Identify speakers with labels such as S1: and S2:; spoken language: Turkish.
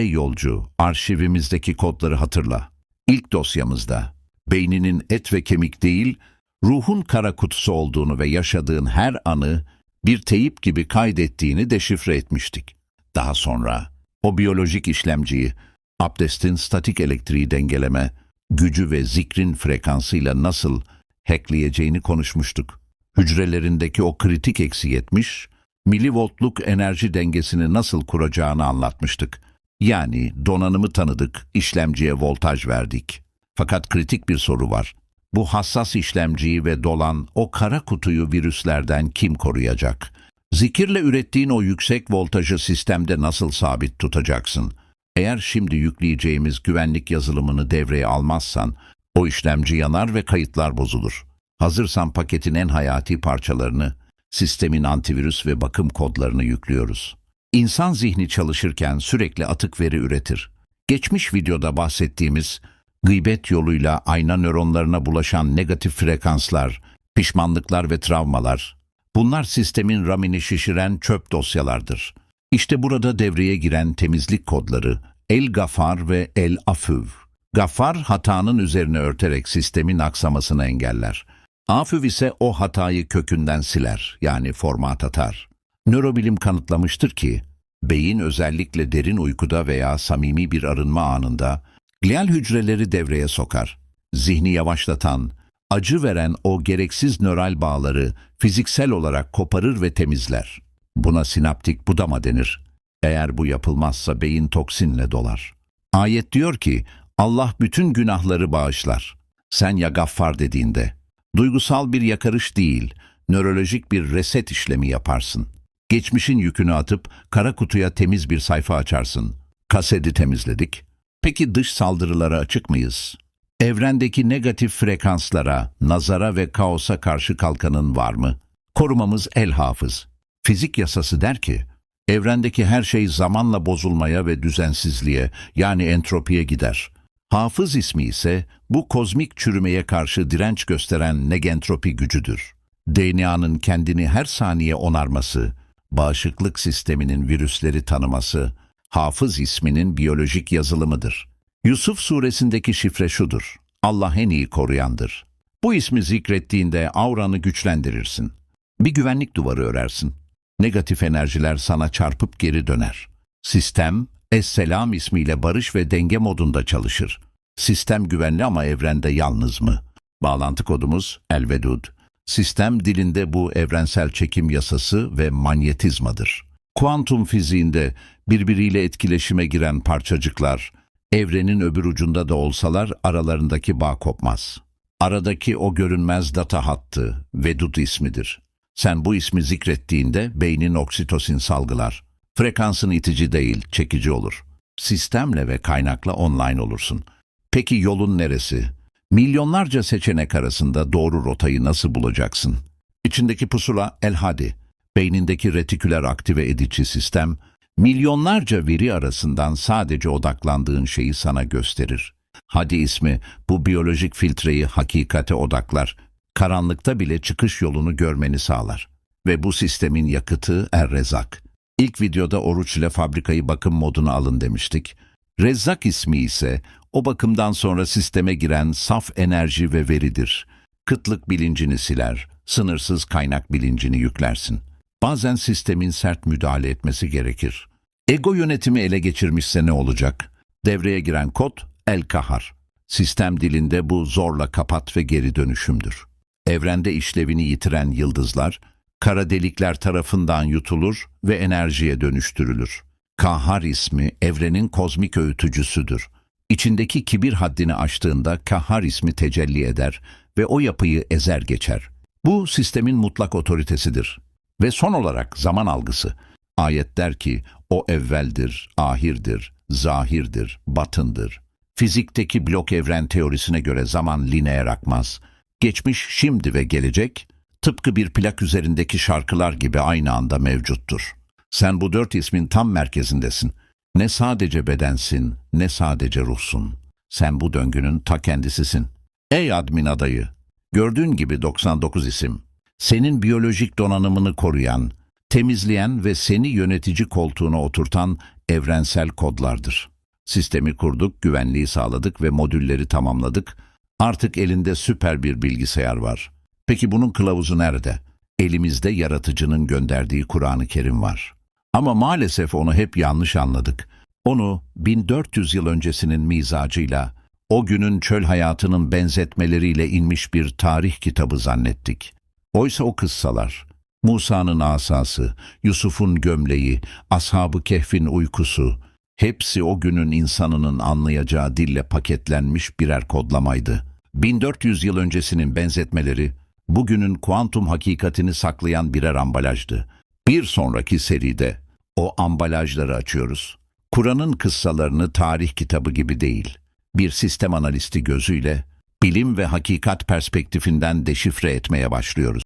S1: Ey yolcu, arşivimizdeki kodları hatırla. İlk dosyamızda beyninin et ve kemik değil, ruhun kara kutusu olduğunu ve yaşadığın her anı bir teyip gibi kaydettiğini deşifre etmiştik. Daha sonra o biyolojik işlemciyi abdestin statik elektriği dengeleme, gücü ve zikrin frekansıyla nasıl hackleyeceğini konuşmuştuk. Hücrelerindeki o kritik eksi 70, milivoltluk enerji dengesini nasıl kuracağını anlatmıştık. Yani donanımı tanıdık, işlemciye voltaj verdik. Fakat kritik bir soru var. Bu hassas işlemciyi ve dolan o kara kutuyu virüslerden kim koruyacak? Zikirle ürettiğin o yüksek voltajı sistemde nasıl sabit tutacaksın? Eğer şimdi yükleyeceğimiz güvenlik yazılımını devreye almazsan, o işlemci yanar ve kayıtlar bozulur. Hazırsan paketin en hayati parçalarını, sistemin antivirüs ve bakım kodlarını yüklüyoruz. İnsan zihni çalışırken sürekli atık veri üretir. Geçmiş videoda bahsettiğimiz gıybet yoluyla ayna nöronlarına bulaşan negatif frekanslar, pişmanlıklar ve travmalar, bunlar sistemin ramini şişiren çöp dosyalardır. İşte burada devreye giren temizlik kodları El Gafar ve El Afüv. Gafar hatanın üzerine örterek sistemin aksamasını engeller. Afüv ise o hatayı kökünden siler yani format atar. Nörobilim kanıtlamıştır ki beyin özellikle derin uykuda veya samimi bir arınma anında glial hücreleri devreye sokar. Zihni yavaşlatan, acı veren o gereksiz nöral bağları fiziksel olarak koparır ve temizler. Buna sinaptik budama denir. Eğer bu yapılmazsa beyin toksinle dolar. Ayet diyor ki Allah bütün günahları bağışlar. Sen ya gaffar dediğinde. Duygusal bir yakarış değil, nörolojik bir reset işlemi yaparsın. Geçmişin yükünü atıp kara kutuya temiz bir sayfa açarsın. Kaseti temizledik. Peki dış saldırılara açık mıyız? Evrendeki negatif frekanslara, nazara ve kaosa karşı kalkanın var mı? Korumamız el hafız. Fizik yasası der ki, evrendeki her şey zamanla bozulmaya ve düzensizliğe yani entropiye gider. Hafız ismi ise bu kozmik çürümeye karşı direnç gösteren negentropi gücüdür. DNA'nın kendini her saniye onarması, bağışıklık sisteminin virüsleri tanıması, hafız isminin biyolojik yazılımıdır. Yusuf suresindeki şifre şudur. Allah en iyi koruyandır. Bu ismi zikrettiğinde auranı güçlendirirsin. Bir güvenlik duvarı örersin. Negatif enerjiler sana çarpıp geri döner. Sistem, Es-Selam ismiyle barış ve denge modunda çalışır. Sistem güvenli ama evrende yalnız mı? Bağlantı kodumuz Elvedud. Sistem dilinde bu evrensel çekim yasası ve manyetizmadır. Kuantum fiziğinde birbiriyle etkileşime giren parçacıklar, evrenin öbür ucunda da olsalar aralarındaki bağ kopmaz. Aradaki o görünmez data hattı Vedud ismidir. Sen bu ismi zikrettiğinde beynin oksitosin salgılar. Frekansın itici değil, çekici olur. Sistemle ve kaynakla online olursun. Peki yolun neresi? Milyonlarca seçenek arasında doğru rotayı nasıl bulacaksın? İçindeki pusula el hadi, beynindeki retiküler aktive edici sistem, milyonlarca veri arasından sadece odaklandığın şeyi sana gösterir. Hadi ismi bu biyolojik filtreyi hakikate odaklar, karanlıkta bile çıkış yolunu görmeni sağlar. Ve bu sistemin yakıtı Er-Rezak. İlk videoda oruç ile fabrikayı bakım moduna alın demiştik. Rezzak ismi ise o bakımdan sonra sisteme giren saf enerji ve veridir. Kıtlık bilincini siler, sınırsız kaynak bilincini yüklersin. Bazen sistemin sert müdahale etmesi gerekir. Ego yönetimi ele geçirmişse ne olacak? Devreye giren kod el kahar. Sistem dilinde bu zorla kapat ve geri dönüşümdür. Evrende işlevini yitiren yıldızlar, kara delikler tarafından yutulur ve enerjiye dönüştürülür. Kahar ismi evrenin kozmik öğütücüsüdür. İçindeki kibir haddini aştığında Kahar ismi tecelli eder ve o yapıyı ezer geçer. Bu sistemin mutlak otoritesidir. Ve son olarak zaman algısı. Ayet der ki, o evveldir, ahirdir, zahirdir, batındır. Fizikteki blok evren teorisine göre zaman lineer akmaz. Geçmiş, şimdi ve gelecek, tıpkı bir plak üzerindeki şarkılar gibi aynı anda mevcuttur. Sen bu dört ismin tam merkezindesin. Ne sadece bedensin, ne sadece ruhsun. Sen bu döngünün ta kendisisin. Ey admin adayı! Gördüğün gibi 99 isim. Senin biyolojik donanımını koruyan, temizleyen ve seni yönetici koltuğuna oturtan evrensel kodlardır. Sistemi kurduk, güvenliği sağladık ve modülleri tamamladık. Artık elinde süper bir bilgisayar var. Peki bunun kılavuzu nerede? Elimizde yaratıcının gönderdiği Kur'an-ı Kerim var. Ama maalesef onu hep yanlış anladık. Onu 1400 yıl öncesinin mizacıyla, o günün çöl hayatının benzetmeleriyle inmiş bir tarih kitabı zannettik. Oysa o kıssalar, Musa'nın asası, Yusuf'un gömleği, Ashab-ı Kehf'in uykusu, hepsi o günün insanının anlayacağı dille paketlenmiş birer kodlamaydı. 1400 yıl öncesinin benzetmeleri, bugünün kuantum hakikatini saklayan birer ambalajdı. Bir sonraki seride o ambalajları açıyoruz. Kur'an'ın kıssalarını tarih kitabı gibi değil, bir sistem analisti gözüyle bilim ve hakikat perspektifinden deşifre etmeye başlıyoruz.